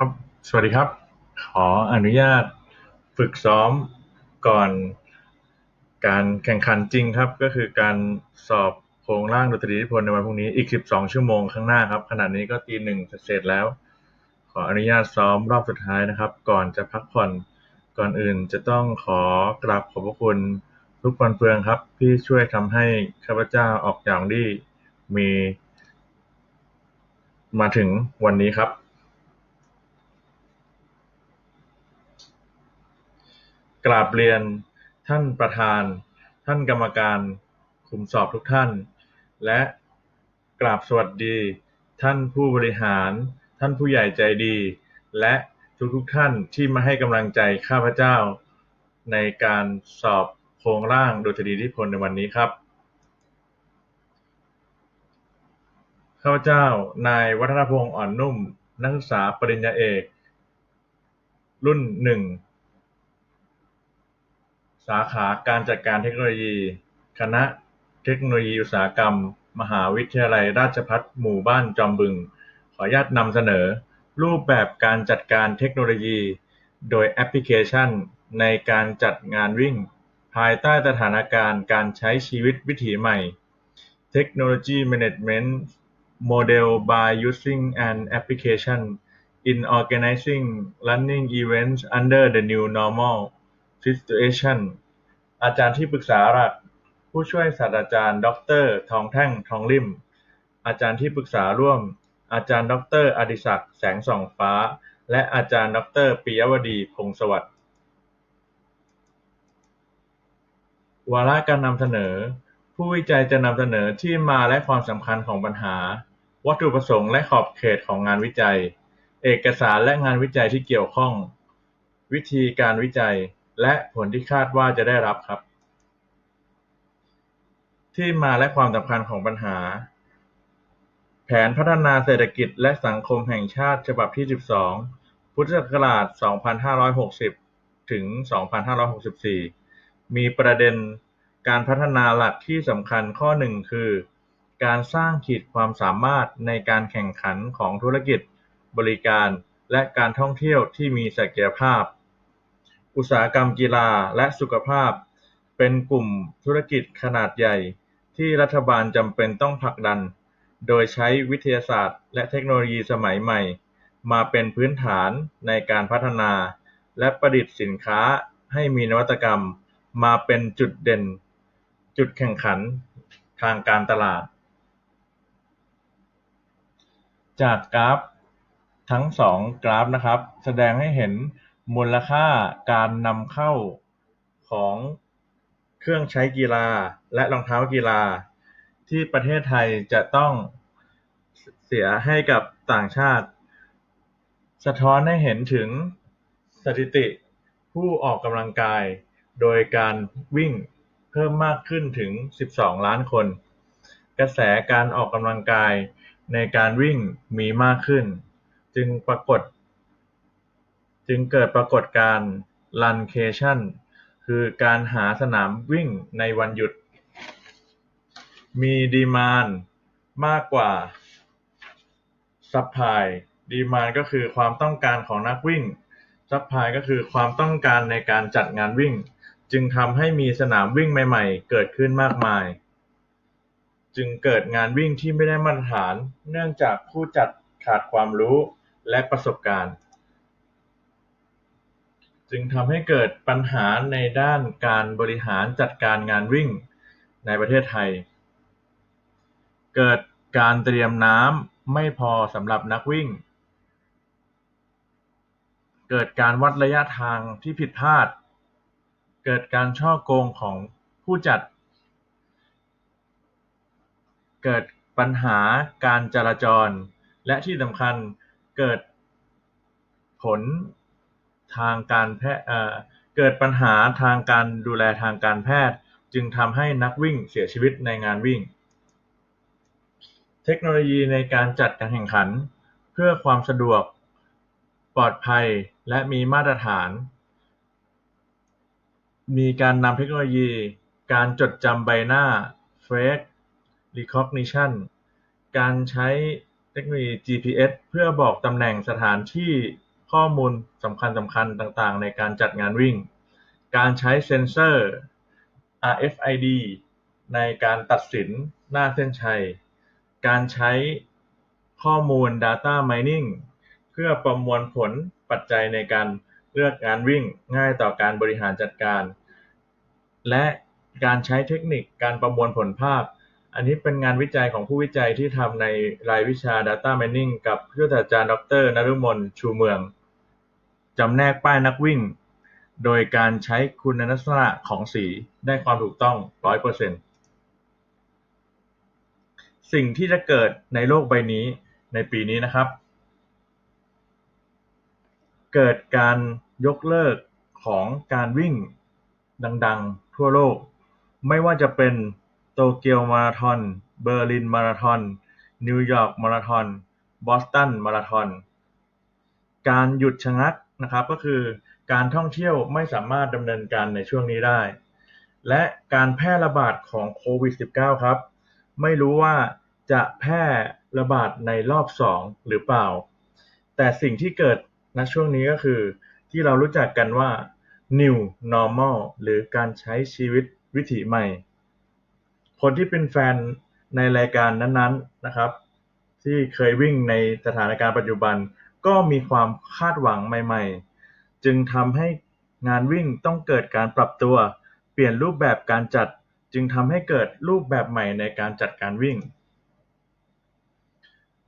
ครับ สวัสดีครับ ขออนุญาตฝึกซ้อมก่อนการแข่งขันจริงครับ ก็คือการสอบโครงร่างดนตรีอิทธิพลในวันพรุ่งนี้อีก 12 ชั่วโมงข้างหน้าครับ ขณะนี้ก็ตีหนึ่งเสร็จแล้ว ขออนุญาตซ้อมรอบสุดท้ายนะครับ ก่อนจะพักผ่อนก่อนอื่นจะต้องขอกราบขอบพระคุณทุกคนเฟืองครับ ที่ช่วยทำให้ข้าพเจ้าออกอย่างดีมี มาถึงวันนี้ครับ กราบเรียนท่านประธาน ท่านกรรมการคุมสอบทุกท่าน และกราบสวัสดี ท่านผู้บริหาร ท่านผู้ใหญ่ใจดี และทุกๆท่านที่มาให้กำลังใจข้าพเจ้า ในการสอบโครงร่างดนตรีทธิพลในวันนี้ครับ ข้าพเจ้านายวัฒนพงษ์อ่อนนุ่ม นักศึกษาปริญญาเอก รุ่นหนึ่ง สาขาการจัดการเทคโนโลยี คณะเทคโนโลยีอุตสาหกรรม มหาวิทยาลัยราชภัฏหมู่บ้านจอมบึง ขออนุญาตนำเสนอ รูปแบบการจัดการเทคโนโลยี โดยแอปพลิเคชัน ในการจัดงานวิ่ง ภายใต้สถานการณ์การใช้ชีวิตวิถีใหม่ Technology Management Model by using an application in organizing running events under the new normal situation อาจารย์ที่ปรึกษาหลัก ผู้ช่วยศาสตราจารย์ดอกเตอรทองแท่ง ทองลิ่ม อาจารย์ที่ปรึกษาร่วม อาจารย์ดอกเตอรอดิศักดิ์ แสงส่องฟ้า และอาจารย์ดอกเตอรปิยวดี พงษ์สวัสดิ์ วาระการนำเสนอ ผู้วิจัยจะนำเสนอที่มาและความสำคัญของปัญหา วัตถุประสงค์และขอบเขตของงานวิจัย เอกสารและงานวิจัยที่เกี่ยวข้อง วิธีการวิจัย และผลที่คาดว่าจะได้รับครับ ที่มาและความสำคัญของปัญหา แผนพัฒนาเศรษฐกิจและสังคมแห่งชาติฉบับที่ 12 พุทธศักราช 2560 ถึง 2564 มีประเด็นการพัฒนาหลักที่สำคัญข้อหนึ่งคือ การสร้างขีดความสามารถในการแข่งขันของธุรกิจ บริการ และการท่องเที่ยวที่มีศักยภาพ อุตสาหกรรมกีฬาและสุขภาพ เป็นกลุ่มธุรกิจขนาดใหญ่ที่รัฐบาลจำเป็นต้องผลักดัน โดยใช้วิทยาศาสตร์ และเทคโนโลยีสมัยใหม่ มาเป็นพื้นฐานในการพัฒนา และประดิษฐ์สินค้าให้มีนวัตกรรม มาเป็นจุดเด่น จุดแข่งขันทางการตลาด จากกราฟทั้งสองกราฟนะครับ แสดงให้เห็น มูลค่าการนำเข้าของเครื่องใช้กีฬาและรองเท้ากีฬา ที่ประเทศไทยจะต้องเสียให้กับต่างชาติ สะท้อนให้เห็นถึงสถิติผู้ออกกำลังกาย โดยการวิ่งเพิ่มมากขึ้นถึง 12 ล้านคน กระแสการออกกำลังกายในการวิ่งมีมากขึ้น จึงปรากฏ จึงเกิดปรากฏการณ์ Runcation คือการหาสนามวิ่งในวันหยุด มีดีมานด์มากกว่าซัพพลายดีมานด์ก็คือความต้องการของนักวิ่งซัพพลายก็คือความต้องการในการจัดงานวิ่ง จึงทำให้มีสนามวิ่งใหม่ ๆ เกิดขึ้นมากมาย จึงเกิดงานวิ่งที่ไม่ได้มาตรฐาน เนื่องจากผู้จัดขาดความรู้และประสบการณ์ จึงทำให้เกิดปัญหาในด้านการบริหารจัดการงานวิ่งในประเทศไทย เกิดการเตรียมน้ำไม่พอสำหรับนักวิ่ง เกิดการวัดระยะทางที่ผิดพลาด เกิดการฉ้อโกงของผู้จัด เกิดปัญหาการจราจร และที่สำคัญเกิดผล ทางการแพทย์เกิดปัญหาทางการดูแลทางการแพทย์ จึงทำให้นักวิ่งเสียชีวิตในงานวิ่ง เทคโนโลยีในการจัดการแข่งขัน เพื่อความสะดวก ปลอดภัยและมีมาตรฐาน มีการนำเทคโนโลยี การจดจำใบหน้า Face Recognition การใช้เทคโนโลยีจีพีเอสเพื่อบอกตำแหน่งสถานที่ ข้อมูลสำคัญสำคัญต่าง ๆ ในการจัดงานวิ่ง การใช้เซ็นเซอร์ RFID ในการตัดสินหน้าเส้นชัย การใช้ข้อมูล Data Mining เพื่อประมวลผลปัจจัยในการเลือกงานวิ่งง่ายต่อการบริหารจัดการ และการใช้เทคนิคการประมวลผลภาพ อันนี้เป็นงานวิจัยของผู้วิจัยที่ทำในรายวิชา Data Mining กับผู้ศาสตราจารย์ดรนฤมลชูเมือง จำแนกป้ายนักวิ่ง โดยการใช้คุณลักษณะของสีได้ความถูกต้อง 100%สิ่งที่จะเกิดในโลกใบนี้ในปีนี้นะครับ เกิดการยกเลิกของการวิ่งดังๆ ทั่วโลก ไม่ว่าจะเป็น โตเกียวมาราธอน เบอร์ลินมาราธอน นิวยอร์กมาราธอน บอสตันมาราธอน การหยุดชะงักนะครับก็คือการท่องเที่ยวไม่สามารถดำเนินการในช่วงนี้ได้ และการแพร่ระบาดของโควิด -19 ครับ ไม่รู้ว่าจะแพร่ระบาดในรอบสองหรือเปล่า แต่สิ่งที่เกิดณช่วงนี้ก็คือ ที่เรารู้จักกันว่า New Normal หรือการใช้ชีวิตวิถีใหม่ คนที่เป็นแฟนในรายการนั้นๆนะครับ ที่เคยวิ่งในสถานการณ์ปัจจุบัน ก็มีความคาดหวังใหม่ ๆ จึงทำให้งานวิ่งต้องเกิดการปรับตัว เปลี่ยนรูปแบบการจัด จึงทำให้เกิดรูปแบบใหม่ในการจัดการวิ่ง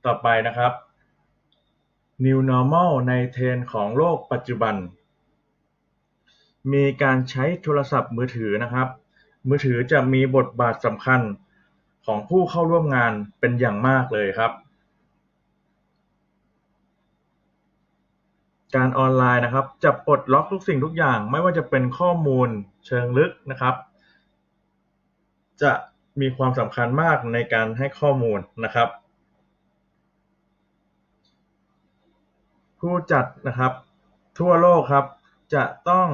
ต่อไปนะครับ New Normal ในเทรนของโลกปัจจุบัน มีการใช้โทรศัพท์มือถือนะครับ มือถือจะมีบทบาทสำคัญของผู้เข้าร่วมงานเป็นอย่างมากเลยครับ การออนไลน์นะครับจะปลดล็อกทุกสิ่งทุกอย่าง ไม่ว่าจะเป็นข้อมูลเชิงลึกนะครับ จะมีความสำคัญมากในการให้ข้อมูลนะครับ ผู้จัดนะครับ ทั่วโลกครับจะต้อง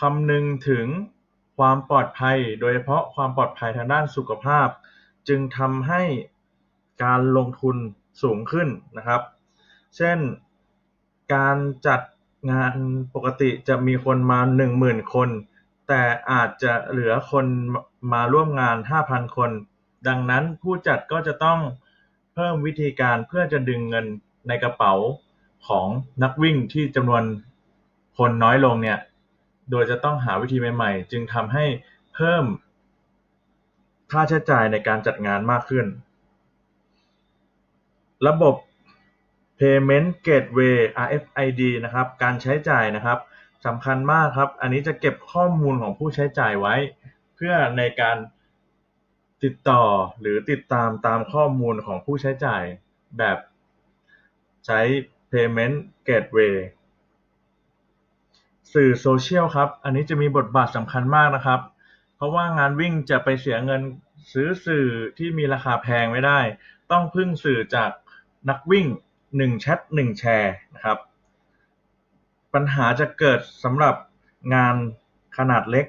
คำนึงถึง ความปลอดภัย โดยเฉพาะความปลอดภัยทางด้านสุขภาพ จึงทำให้การลงทุนสูงขึ้นนะครับ เช่น การจัดงานปกติจะมีคนมา 10,000 คน แต่อาจจะเหลือคนมาร่วมงาน 5,000 คน ดังนั้นผู้จัดก็จะต้องเพิ่มวิธีการเพื่อจะดึงเงินในกระเป๋าของนักวิ่งที่จำนวนคนน้อยลงเนี่ย โดยจะต้องหาวิธีใหม่ ๆ จึงทำให้เพิ่มค่าใช้จ่ายในการจัดงานมากขึ้น ระบบ Payment Gateway RFID นะครับ การใช้จ่ายนะครับสำคัญมากครับ อันนี้จะเก็บข้อมูลของผู้ใช้จ่ายไว้ เพื่อในการติดต่อหรือติดตามตามข้อมูลของผู้ใช้จ่ายแบบใช้ Payment Gateway สื่อโซเชียลครับ อันนี้จะมีบทบาทสำคัญมากนะครับ เพราะว่างานวิ่งจะไปเสียเงินซื้อสื่อที่มีราคาแพงไม่ได้ ต้องพึ่งสื่อจากนักวิ่งหนึ่งแชทหนึ่งแชร์นะครับ ปัญหาจะเกิดสำหรับงานขนาดเล็ก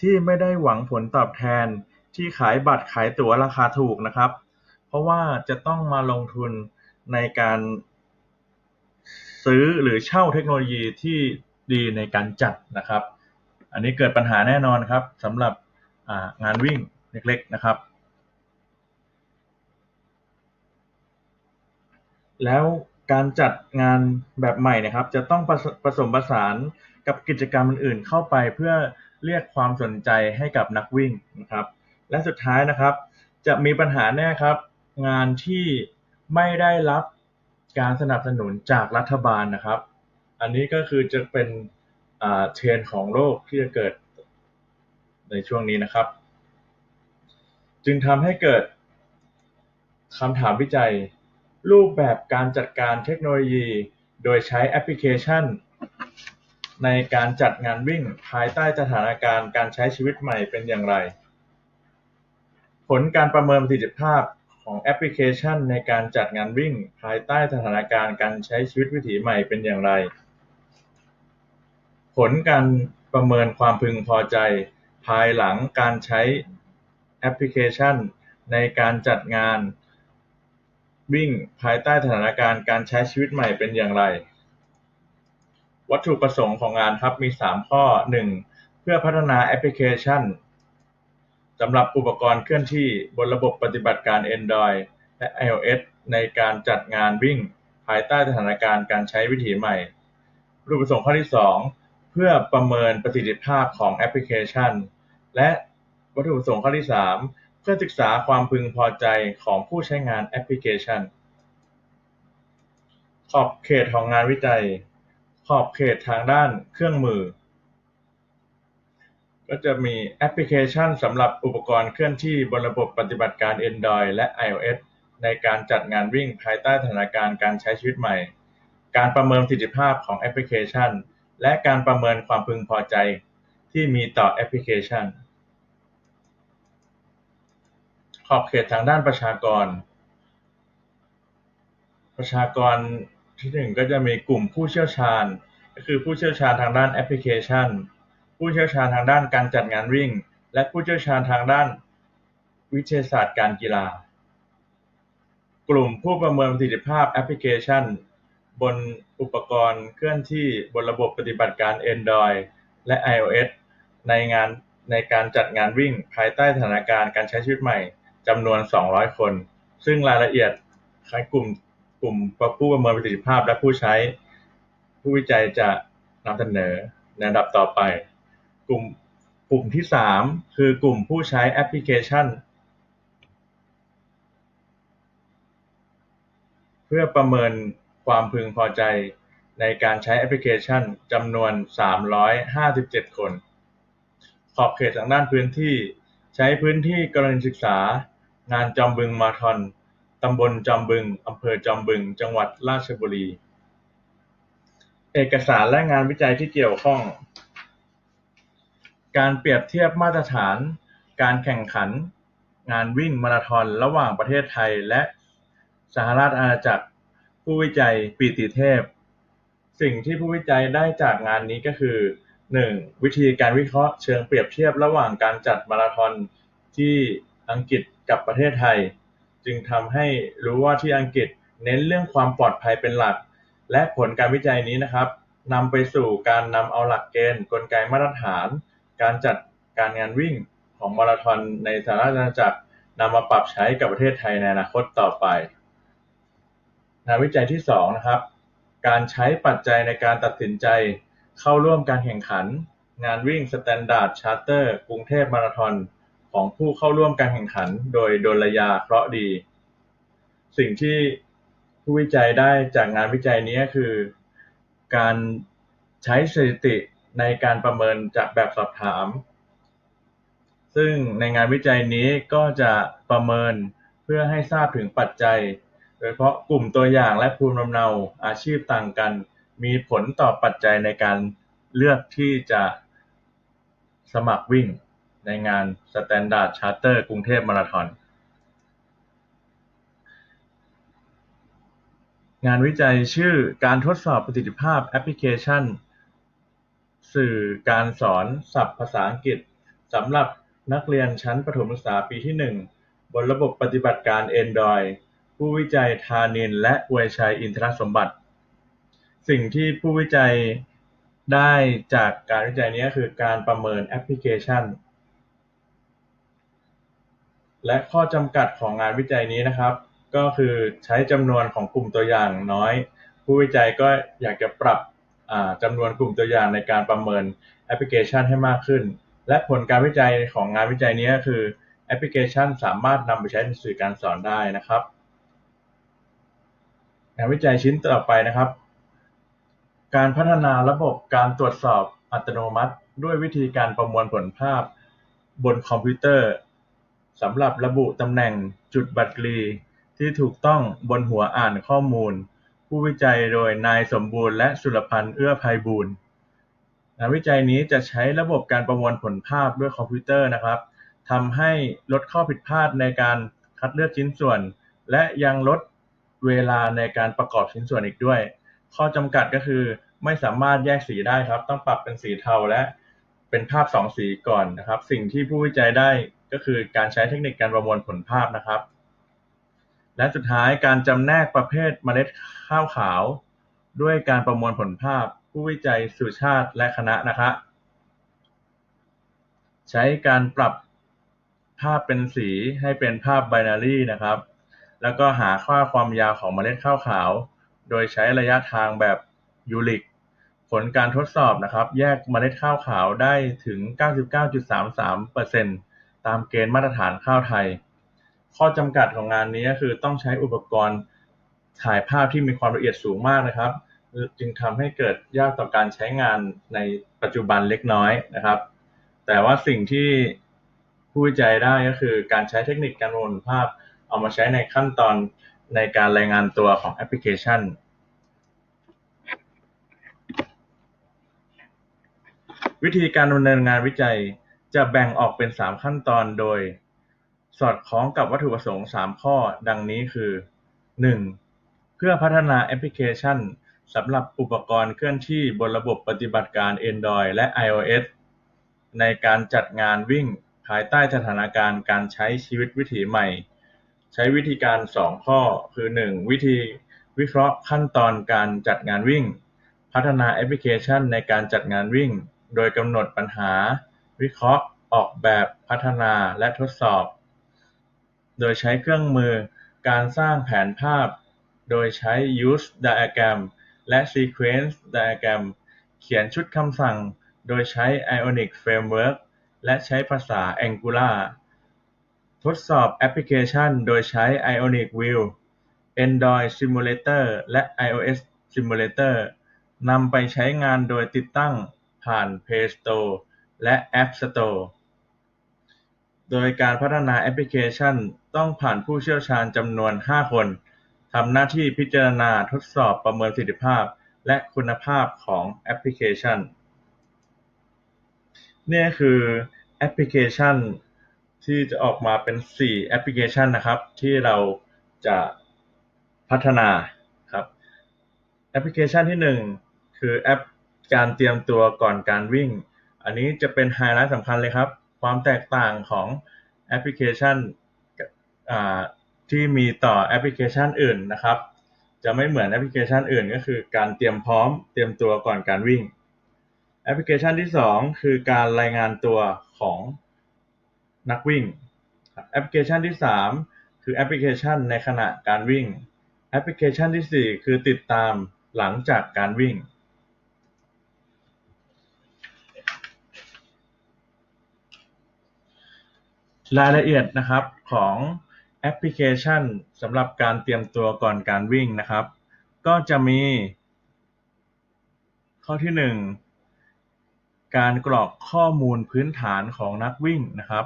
ที่ไม่ได้หวังผลตอบแทนที่ขายบัตรขายตั๋วราคาถูกนะครับ เพราะว่าจะต้องมาลงทุนในการซื้อหรือเช่าเทคโนโลยีที่ ดีในการจัดนะครับ อันนี้เกิดปัญหาแน่นอนครับสำหรับงานวิ่งเล็กๆนะครับ แล้วการจัดงานแบบใหม่นะครับ จะต้องผสมผสานกับกิจกรรมอื่นๆเข้าไปเพื่อเรียกความสนใจให้กับนักวิ่งนะครับ และสุดท้ายนะครับ จะมีปัญหาแน่ครับ งานที่ไม่ได้รับการสนับสนุนจากรัฐบาลนะครับ อันนี้ก็คือจะเป็นเทรนของโลกที่จะเกิดในช่วงนี้นะครับ จึงทำให้เกิดคำถามวิจัย รูปแบบการจัดการเทคโนโลยี โดยใช้แอปพลิเคชัน ในการจัดงานวิ่งภายใต้สถานการณ์การใช้ชีวิตใหม่เป็นอย่างไร ผลการประเมินประสิทธิภาพของแอปพลิเคชันในการจัดงานวิ่ง ภายใต้สถานการณ์การใช้ชีวิตวิถีใหม่เป็นอย่างไร ผลการประเมินความพึงพอใจภายหลังการใช้แอปพลิเคชันในการจัดงานวิ่งภายใต้สถานการณ์การใช้ชีวิตใหม่เป็นอย่างไร วัตถุประสงค์ของงานครับมี 3 ข้อ 1. เพื่อพัฒนาแอปพลิเคชันสำหรับอุปกรณ์เคลื่อนที่บนระบบปฏิบัติการ Android และ iOS ในการจัดงานวิ่ง ภายใต้สถานการณ์การใช้วิถีใหม่วัตถุประสงค์ข้อที่ 2 เพื่อประเมินประสิทธิภาพของแอปพลิเคชัน และวัตถุประสงค์ข้อที่ 3 เพื่อศึกษาความพึงพอใจของผู้ใช้งานแอปพลิเคชัน ขอบเขตของงานวิจัย ขอบเขตทางด้านเครื่องมือ ก็จะมีแอปพลิเคชันสำหรับอุปกรณ์เคลื่อนที่บนระบบปฏิบัติการ Android และ iOS ในการจัดงานวิ่งภายใต้สถานการณ์การใช้ชีวิตใหม่ การประเมินประสิทธิภาพของแอปพลิเคชัน และการประเมินความพึงพอใจที่มีต่อแอปพลิเคชัน ขอบเขตทางด้านประชากร ประชากรที่หนึ่งก็จะมีกลุ่มผู้เชี่ยวชาญ ก็คือผู้เชี่ยวชาญทางด้านแอปพลิเคชัน ผู้เชี่ยวชาญทางด้านการจัดงานวิ่ง และผู้เชี่ยวชาญทางด้านวิทยาศาสตร์การกีฬา กลุ่มผู้ประเมินประสิทธิภาพแอปพลิเคชัน บนอุปกรณ์เคลื่อนที่บนระบบปฏิบัติการ Android และ iOS ในงานในการจัดงานวิ่งภายใต้สถานการณ์การใช้ชีวิตใหม่จำนวน 200 คน ซึ่งรายละเอียดของกลุ่มกลุ่มผู้ประเมินประสิทธิภาพและผู้ใช้ ผู้วิจัยจะนำเสนอในอันดับต่อไป กลุ่มกลุ่มที่ 3 คือกลุ่มผู้ใช้แอปพลิเคชัน เพื่อประเมิน ความพึงพอใจในการใช้แอปพลิเคชันจำนวน 357 คน ขอบเขตทางด้านพื้นที่ ใช้พื้นที่กรณีศึกษา งานจอมบึงมาราธอนตำบลจอมบึงอำเภอจอมบึง จังหวัดราชบุรี เอกสารและงานวิจัยที่เกี่ยวข้อง การเปรียบเทียบมาตรฐาน การแข่งขัน งานวิ่งมาราธอนระหว่างประเทศไทยและสหราชอาณาจักร ผู้วิจัยปีติเทพ สิ่งที่ผู้วิจัยได้จากงานนี้ก็คือ หนึ่ง วิธีการวิเคราะห์เชิงเปรียบเทียบระหว่างการจัดมาราธอนที่อังกฤษกับประเทศไทย จึงทำให้รู้ว่าที่อังกฤษเน้นเรื่องความปลอดภัยเป็นหลัก และผลการวิจัยนี้นะครับนำไปสู่การนำเอาหลักเกณฑ์กลไกมาตรฐาน การจัดการงานวิ่งของมาราธอนในสหราชอาณาจักรนำมาปรับใช้กับประเทศไทยในอนาคตต่อไป งานวิจัยที่2นะครับ การใช้ปัจจัยในการตัดสินใจเข้าร่วมการแข่งขัน งานวิ่งสแตนดาร์ดชาร์เตอร์กรุงเทพมาราธอนของผู้เข้าร่วมการแข่งขัน โดยดลยาเคราะห์ดี สิ่งที่ผู้วิจัยได้จากงานวิจัยนี้คือ การใช้สถิติในการประเมินจากแบบสอบถาม ซึ่งในงานวิจัยนี้ก็จะประเมินเพื่อให้ทราบถึงปัจจัย ดยเฉพาะกลุ่มตัวอย่างและภูมิลำเนาอาชีพต่างกัน มีผลต่อปัจจัยในการเลือกที่จะสมัครวิ่งในงานสแตนดาร์ดชาร์เตอร์กรุงเทพมาราธอน งานวิจัยชื่อการทดสอบประสิทธิภาพแอปพลิเคชัน สื่อการสอนศัพท์ภาษาอังกฤษสำหรับนักเรียนชั้นประถมศึกษาปีที่ 1 บนระบบปฏิบัติการ Android ผู้วิจัยธานินทร์ และอวยชัย อินทรสมบัติ สิ่งที่ผู้วิจัยได้จากการวิจัยนี้คือการประเมินแอปพลิเคชัน และข้อจำกัดของงานวิจัยนี้นะครับ ก็คือใช้จำนวนของกลุ่มตัวอย่างน้อย ผู้วิจัยก็อยากจะปรับจำนวนกลุ่มตัวอย่างในการประเมินแอปพลิเคชันให้มากขึ้น และผลการวิจัยของงานวิจัยนี้คือแอปพลิเคชันสามารถนำไปใช้ในสื่อการสอนได้นะครับ งานวิจัยชิ้นต่อไปนะครับ การพัฒนาระบบการตรวจสอบอัตโนมัติด้วยวิธีการประมวลผลภาพบนคอมพิวเตอร์สำหรับระบุตำแหน่งจุดบัตรกลีที่ถูกต้องบนหัวอ่านข้อมูล ผู้วิจัยโดยนายสมบูรณ์และสุรพันธ์เอื้อไพบูลย์งานวิจัยนี้จะใช้ระบบการประมวลผลภาพด้วยคอมพิวเตอร์นะครับทำให้ลดข้อผิดพลาดในการคัดเลือกชิ้นส่วน และยังลด เวลาในการประกอบชิ้นส่วนอีกด้วย ข้อจำกัดก็คือไม่สามารถแยกสีได้ครับ ต้องปรับเป็นสีเทาและเป็นภาพสองสีก่อนนะครับ สิ่งที่ผู้วิจัยได้ก็คือการใช้เทคนิคการประมวลผลภาพนะครับ และสุดท้ายการจำแนกประเภทเมล็ดข้าวขาว ด้วยการประมวลผลภาพ ผู้วิจัยสุชาติและคณะนะคะใช้การปรับภาพเป็นสีให้เป็นภาพไบนารีนะครับ แล้วก็หาค่าความยาวของเมล็ดข้าวขาว โดยใช้ระยะทางแบบยูริก ผลการทดสอบนะครับ แยกเมล็ดข้าวขาวได้ถึง 99.33%ตามเกณฑ์มาตรฐานข้าวไทย ข้อจำกัดของงานนี้ก็คือต้องใช้อุปกรณ์ถ่ายภาพที่มีความละเอียดสูงมากนะครับ จึงทำให้เกิดยากต่อการใช้งานในปัจจุบันเล็กน้อยนะครับ แต่ว่าสิ่งที่ผู้วิจัยได้ก็คือการใช้เทคนิคการประมวลภาพ เอามาใช้ในขั้นตอนในการรายงานตัวของแอปพลิเคชันวิธีการดำเนินงานวิจัยจะแบ่งออกเป็น 3 ขั้นตอนโดย สอดคล้องกับวัตถุประสงค์ 3 ข้อ ดังนี้คือ 1. เพื่อพัฒนาแอปพลิเคชันสำหรับอุปกรณ์เคลื่อนที่บนระบบปฏิบัติการ Android และ iOS ในการจัดงานวิ่งภายใต้สถานการณ์การใช้ชีวิตวิถีใหม่ ใช้วิธีการ 2 ข้อ คือ 1. วิธีวิเคราะห์ขั้นตอนการจัดงานวิ่ง พัฒนาแอปพลิเคชันในการจัดงานวิ่ง โดยกำหนดปัญหา วิเคราะห์ ออกแบบพัฒนาและทดสอบ โดยใช้เครื่องมือการสร้างแผนภาพ โดยใช้ Use Diagram และ Sequence Diagram เขียนชุดคำสั่ง โดยใช้ Ionic Framework และใช้ภาษา Angular ทดสอบแอปพลิเคชันโดยใช้ Ionic View Android Simulator และ iOS Simulator นำไปใช้งานโดยติดตั้งผ่าน Play Store และ App Store โดยการพัฒนาแอปพลิเคชันต้องผ่านผู้เชี่ยวชาญจำนวน 5 คนทำหน้าที่พิจารณาทดสอบประเมินประสิทธิภาพ และคุณภาพของแอปพลิเคชัน นี่คือแอปพลิเคชัน ที่จะออกมาเป็น 4 แอปพลิเคชันนะครับ ที่เราจะพัฒนาครับแอปพลิเคชันที่ 1 คือแอปการเตรียมตัวก่อนการวิ่ง อันนี้จะเป็นไฮไลท์สำคัญเลยครับ ความแตกต่างของแอปพลิเคชันที่มีต่อแอปพลิเคชันอื่นนะครับ จะไม่เหมือนแอปพลิเคชันอื่นก็คือการเตรียมพร้อมเตรียมตัวก่อนการวิ่ง แอปพลิเคชันที่ 2 คือการรายงานตัวของ นักวิ่งแอปพลิเคชันที่ 3 คือแอปพลิเคชันในขณะการวิ่ง แอปพลิเคชันที่ 4 คือติดตามหลังจากการวิ่ง รายละเอียดนะครับของแอปพลิเคชันสำหรับการเตรียมตัวก่อนการวิ่งนะครับ ก็จะมี ข้อที่ 1 การกรอกข้อมูลพื้นฐานของนักวิ่งนะครับ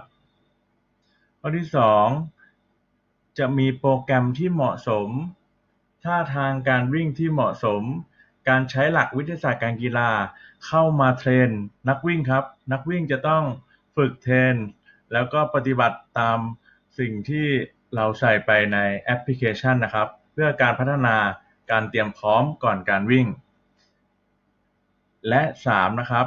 ข้อที่2จะมีโปรแกรมที่เหมาะสม ท่าทางการวิ่งที่เหมาะสม การใช้หลักวิทยาศาสตร์การกีฬาเข้ามาเทรนนักวิ่งครับ นักวิ่งจะต้องฝึกเทรนแล้วก็ปฏิบัติตามสิ่งที่เราใส่ไปในแอปพลิเคชันนะครับ เพื่อการพัฒนาการเตรียมพร้อมก่อนการวิ่ง และ 3 นะครับ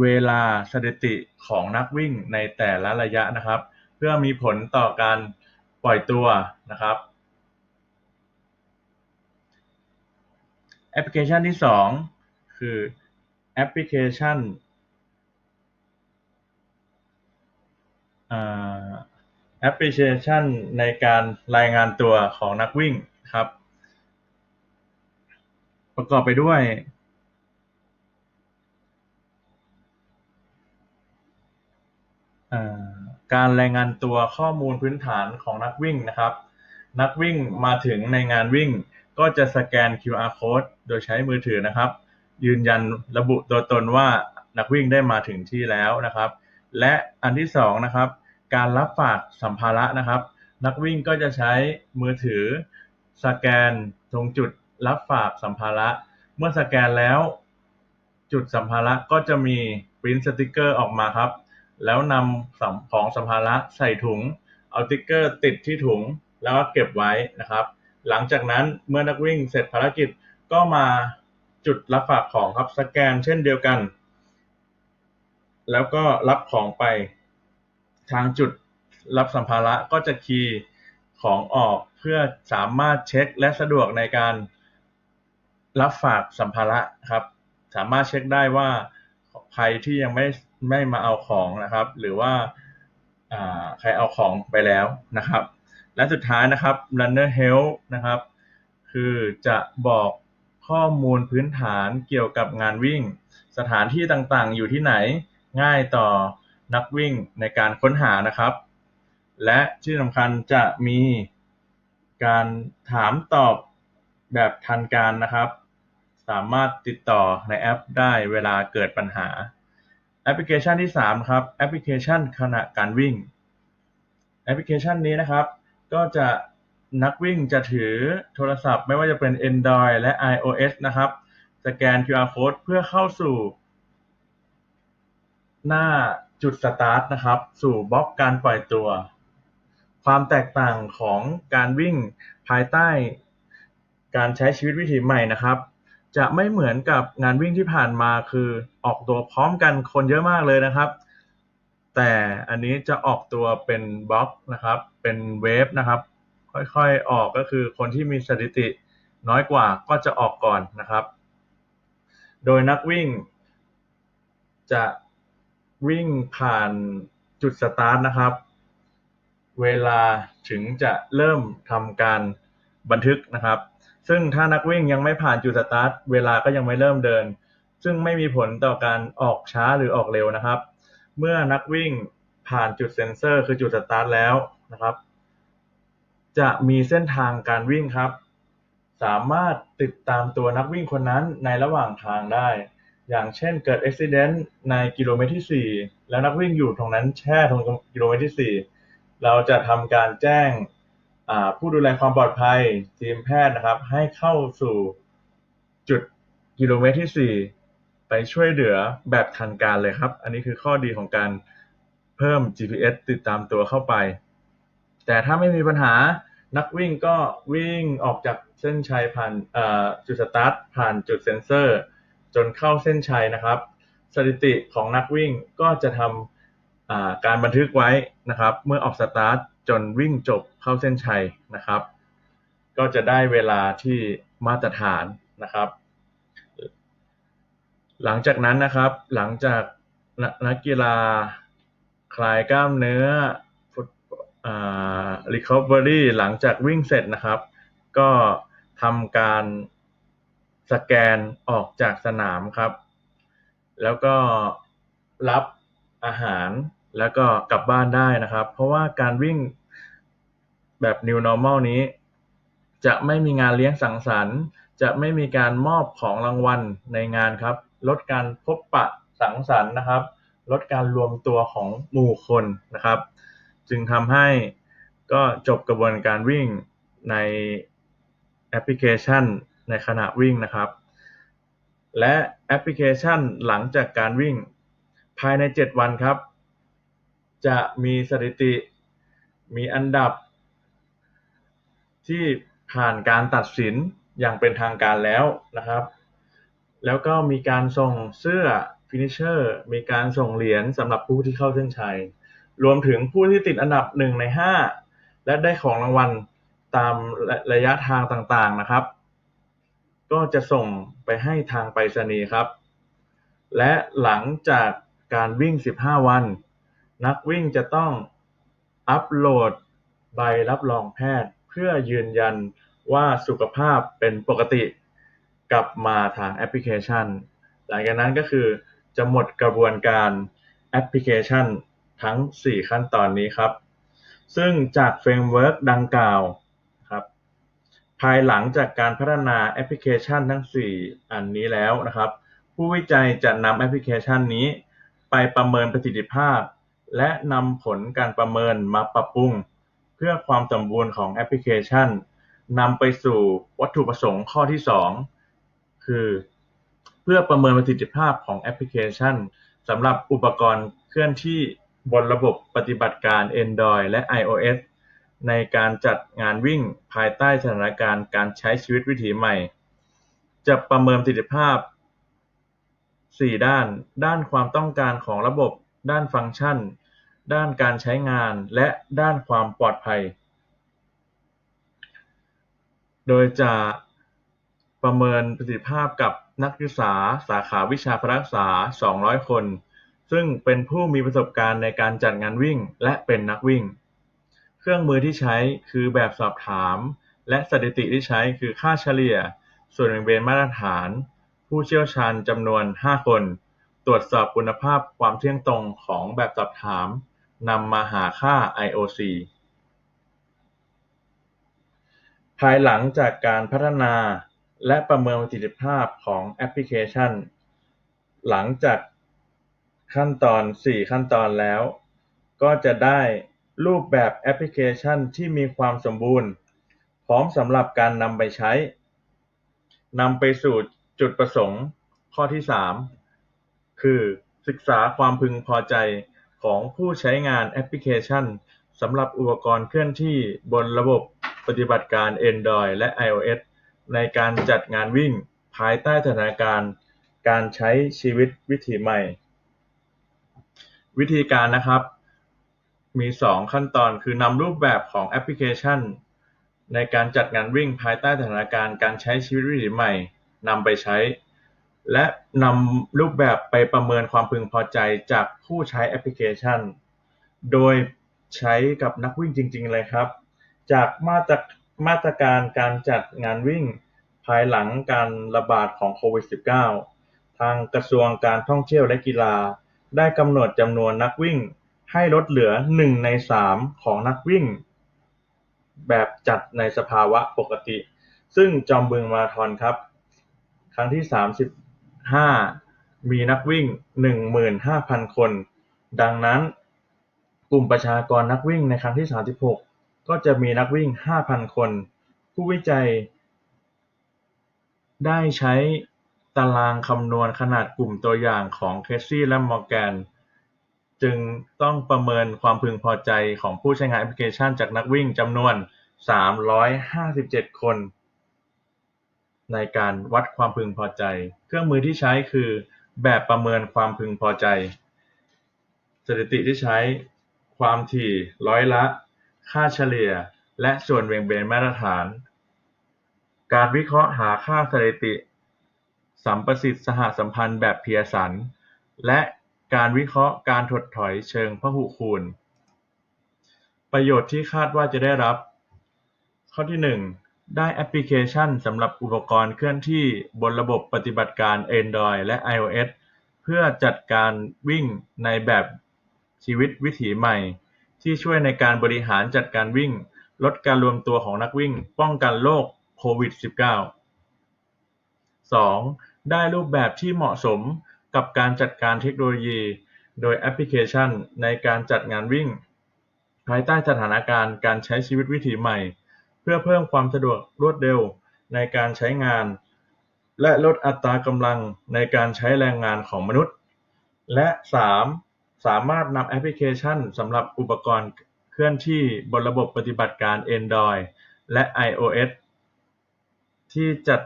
เวลาสถิติของนักวิ่งในแต่ละระยะนะครับ เพื่อมีผลต่อการปล่อยตัวนะครับแอปพลิเคชันที่ 2 คือแอปพลิเคชันแอปพลิเคชันในการรายงานตัวของนักวิ่งครับ ประกอบไปด้วย การรายงานตัวข้อมูลพื้นฐานของนักวิ่งนะครับ นักวิ่งมาถึงในงานวิ่ง ก็จะสแกน QR Code โดยใช้มือถือนะครับ ยืนยันระบุตัวตนว่านักวิ่งได้มาถึงที่แล้วนะครับ และอันที่สองนะครับ การรับฝากสัมภาระนะครับ นักวิ่งก็จะใช้มือถือ สแกนตรงจุดรับฝากสัมภาระ เมื่อสแกนแล้ว จุดสัมภาระก็จะมีปริ้นสติกเกอร์ออกมาครับ แล้วนำของสัมภาระใส่ถุง เอาติ๊กเกอร์ติดที่ถุง แล้วก็เก็บไว้นะครับ หลังจากนั้นเมื่อนักวิ่งเสร็จภารกิจก็มาจุดรับฝากของครับสแกนเช่นเดียวกัน แล้วก็รับของไปทางจุดรับสัมภาระก็จะคีย์ของออกเพื่อสามารถเช็คและสะดวกในการรับฝากสัมภาระครับ สามารถเช็คได้ว่าใครที่ยังไม่ ไม่มาเอาของนะครับ หรือว่าใครเอาของไปแล้วนะครับ และสุดท้ายนะครับ runner health นะครับ คือจะบอกข้อมูลพื้นฐานเกี่ยวกับงานวิ่ง สถานที่ต่างๆ อยู่ที่ไหนง่ายต่อนักวิ่งในการค้นหานะครับ และที่สำคัญจะมีการถามตอบแบบทันการนะครับ สามารถติดต่อในแอปได้เวลาเกิดปัญหา แอปพลิเคชันที่ 3 ครับ แอปพลิเคชันขณะการวิ่ง แอปพลิเคชันนี้นะครับ ก็จะนักวิ่งจะถือโทรศัพท์ไม่ว่าจะเป็น Android และ iOS นะครับ สแกน QR code เพื่อเข้าสู่ หน้าจุดสตาร์ทนะครับ สู่บล็อกการปล่อยตัว ความแตกต่างของการวิ่งภายใต้ การใช้ชีวิตวิถีใหม่นะครับ จะไม่เหมือนกับงานวิ่งที่ผ่านมา คือออกตัวพร้อมกันคนเยอะมากเลยนะครับ แต่อันนี้จะออกตัวเป็นบล็อกนะครับ เป็นเวฟนะครับ ค่อยๆออกก็คือคนที่มีสถิติน้อยกว่าก็จะออกก่อนนะครับ โดยนักวิ่ง จะวิ่งผ่านจุดสตาร์ทนะครับ เวลาถึงจะเริ่มทำการบันทึกนะครับ ซึ่งถ้านักวิ่งยังไม่ผ่านจุดสตาร์ทเวลาก็ยังไม่เริ่มเดิน ซึ่งไม่มีผลต่อการออกช้าหรือออกเร็วนะครับ เมื่อนักวิ่งผ่านจุดเซ็นเซอร์ คือจุดสตาร์ทแล้วนะครับ จะมีเส้นทางการวิ่งครับ สามารถติดตามตัวนักวิ่งคนนั้นในระหว่างทางได้ อย่างเช่นเกิดอุบิเหตุในกิโลเมตรที่ 4 แล้วนักวิ่งอยู่ตรงนั้นแช่ตรงกิโลเมตรที่ 4 เราจะทำการแจ้ง ผู้ดูแลความปลอดภัยทีมแพทย์นะครับ ให้เข้าสู่จุดกิโลเมตรที่ 4 ไปช่วยเหลือแบบทันการเลยครับ อันนี้คือข้อดีของการเพิ่ม GPS ติดตามตัวเข้าไป แต่ถ้าไม่มีปัญหานักวิ่งก็วิ่งออกจากเส้นชัยผ่านจุดสตาร์ทผ่านจุดเซ็นเซอร์ จนเข้าเส้นชัยนะครับ สถิติของนักวิ่งก็จะทำการบันทึกไว้นะครับ เมื่อออกสตาร์ท จนวิ่งจบเข้าเส้นชัยนะครับ ก็จะได้เวลาที่มาตรฐานนะครับ หลังจากนั้นนะครับหลังจากนนักกีฬาคลายกล้ามเนื้อฟุตอ่า recovery หลังจากวิ่งเสร็จนะครับ ก็ทำการสแกนออกจากสนามครับ แล้วก็รับอาหาร แล้วก็กลับบ้านได้นะครับ เพราะว่าการวิ่งแบบ new normal นี้ จะไม่มีงานเลี้ยงสังสรรค์ จะไม่มีการมอบของรางวัลในงานครับ ลดการพบปะสังสรรค์นะครับ ลดการรวมตัวของหมู่คนนะครับ จึงทำให้ก็จบกระบวนการวิ่งในแอปพลิเคชันในขณะวิ่งนะครับ และแอปพลิเคชันหลังจากการวิ่งภายใน 7 วันครับ จะมีสถิติ มีอันดับ ที่ผ่านการตัดสินอย่างเป็นทางการแล้วนะครับ แล้วก็มีการส่งเสื้อฟินิชเชอร์มีการส่งเหรียญสำหรับผู้ที่เข้าเส้นชัย รวมถึงผู้ที่ติดอันดับ1ใน 5 และได้ของรางวัลตามระระยะทางต่างๆนะครับ ก็จะส่งไปให้ทางไปรษณีย์ครับ และหลังจากการวิ่ง 15 วัน นักวิ่งจะต้องอัปโหลดใบรับรองแพทย์ เพื่อยืนยันว่าสุขภาพเป็นปกติกลับมาทางแอปพลิเคชัน หลังจากนั้นก็คือจะหมดกระบวนการแอปพลิเคชันทั้ง 4 ขั้นตอนนี้ครับ ซึ่งจากเฟรมเวิร์กดังกล่าวครับภายหลังจากการพัฒนาแอปพลิเคชันทั้ง 4 อันนี้แล้วนะครับ ผู้วิจัยจะนำแอปพลิเคชันนี้ไปประเมินประสิทธิภาพ และนำผลการประเมินมาปรับปรุงเพื่อความสมบูรณ์ของแอปพลิเคชัน นำไปสู่วัตถุประสงค์ข้อที่ 2 คือ เพื่อประเมินประสิทธิภาพของแอปพลิเคชันสำหรับอุปกรณ์เคลื่อนที่บนระบบปฏิบัติการ Android และ iOS ในการจัดงานวิ่งภายใต้สถานการณ์การใช้ชีวิตวิถีใหม่ จะประเมินประสิทธิภาพ 4 ด้าน ด้านความต้องการของระบบ ด้านฟังก์ชัน ด้านการใช้งาน และด้านความปลอดภัย โดยจะประเมินประสิทธิภาพกับนักศึกษาสาขาวิชาพละศึกษา 200 คน ซึ่งเป็นผู้มีประสบการณ์ในการจัดงานวิ่งและเป็นนักวิ่ง เครื่องมือที่ใช้คือแบบสอบถาม และสถิติที่ใช้คือค่าเฉลี่ย ส่วนแบ่งเบนมาตรฐาน ผู้เชี่ยวชาญจำนวน 5 คน ตรวจสอบคุณภาพความเที่ยงตรงของแบบสอบถาม นำมาหาค่าไอโอซีภายหลังจากการพัฒนาและประเมินประสิทธิภาพของแอปพลิเคชัน หลังจากขั้นตอน 4 ขั้นตอนแล้ว ก็จะได้รูปแบบแอปพลิเคชันที่มีความสมบูรณ์ พร้อมสำหรับการนำไปใช้นำไปสู่จุดประสงค์ข้อที่ 3 คือศึกษาความพึงพอใจ ของผู้ใช้งานแอปพลิเคชันสำหรับอุปกรณ์เคลื่อนที่บนระบบปฏิบัติการ Android และ iOS ในการจัดงานวิ่งภายใต้สถานการณ์การใช้ชีวิตวิถีใหม่ วิธีการนะครับ มี 2 ขั้นตอนคือนำรูปแบบของแอปพลิเคชัน ในการจัดงานวิ่งภายใต้สถานการณ์การใช้ชีวิตวิถีใหม่นำไปใช้ และนำรูปแบบไปประเมินความพึงพอใจจากผู้ใช้แอปพลิเคชัน โดยใช้กับนักวิ่งจริง ๆ เลยครับ จากมาตรมาตรการการจัดงานวิ่งภายหลังการระบาดของโควิด -19 ทางกระทรวงการท่องเที่ยวและกีฬา ได้กำหนดจำนวนนักวิ่งให้ลดเหลือ 1 ใน 3 ของนักวิ่ง แบบจัดในสภาวะปกติ ซึ่งจอมบึงมาราธอนครับ ครั้งที่ 35มีนักวิ่ง15,000คน ดังนั้นกลุ่มประชากรนักวิ่งในครั้งที่36ก็จะมีนักวิ่ง5,000คน ผู้วิจัยได้ใช้ตารางคำนวณขนาดกลุ่มตัวอย่างของเคซี่และมอร์แกน จึงต้องประเมินความพึงพอใจของผู้ใช้งานแอปพลิเคชันจากนักวิ่งจำนวน 357 คน ในการวัดความพึงพอใจ เครื่องมือที่ใช้คือ แบบประเมินความพึงพอใจ สถิติที่ใช้ ความถี่ ร้อยละ ค่าเฉลี่ย และส่วนเบี่ยงเบนมาตรฐาน การวิเคราะห์หาค่าสถิติ สัมประสิทธิ์สหสัมพันธ์แบบเพียร์สัน และการวิเคราะห์การถดถอยเชิงพหุคูณ ประโยชน์ที่คาดว่าจะได้รับ ข้อที่ 1 ได้แอปพลิเคชันสำหรับอุปกรณ์เคลื่อนที่บนระบบปฏิบัติการ Android และ iOS เพื่อจัดการวิ่งในแบบชีวิตวิถีใหม่ ที่ช่วยในการบริหารจัดการวิ่ง ลดการรวมตัวของนักวิ่ง ป้องกันโรคโควิด -19 สองได้รูปแบบที่เหมาะสมกับการจัดการเทคโนโลยี โดยแอปพลิเคชันในการจัดงานวิ่ง ภายใต้สถานการณ์การใช้ชีวิตวิถีใหม่ เพื่อเพิ่มความสะดวกรวดเร็วในการใช้งาน และลดอัตรากำลังในการใช้แรงงานของมนุษย์ และสามสามารถนำแอปพลิเคชันสำหรับอุปกรณ์เคลื่อนที่บนระบบปฏิบัติการ Android และ iOS ที่จัด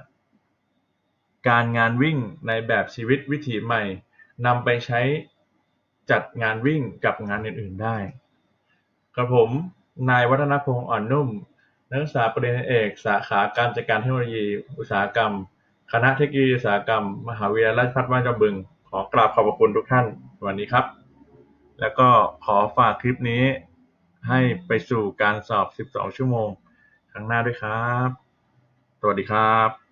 การงานวิ่งในแบบชีวิตวิถีใหม่นำไปใช้จัดงานวิ่งกับงานอื่น ๆ ได้ กระผม นายวัฒนพงษ์อ่อนนุ่ม นักศึกษาปริญญาเอกสาขาการจัดการเทคโนโลยีอุตสาหกรรม คณะเทคโนโลยีอุตสาหกรรม มหาวิทยาลัยราชภัฏบ้านจอมบึง ขอกราบขอบพระคุณทุกท่านวันนี้ครับ แล้วก็ขอฝากคลิปนี้ ให้ไปสู่การสอบ 12 ชั่วโมง ครั้งหน้าด้วยครับ สวัสดีครับ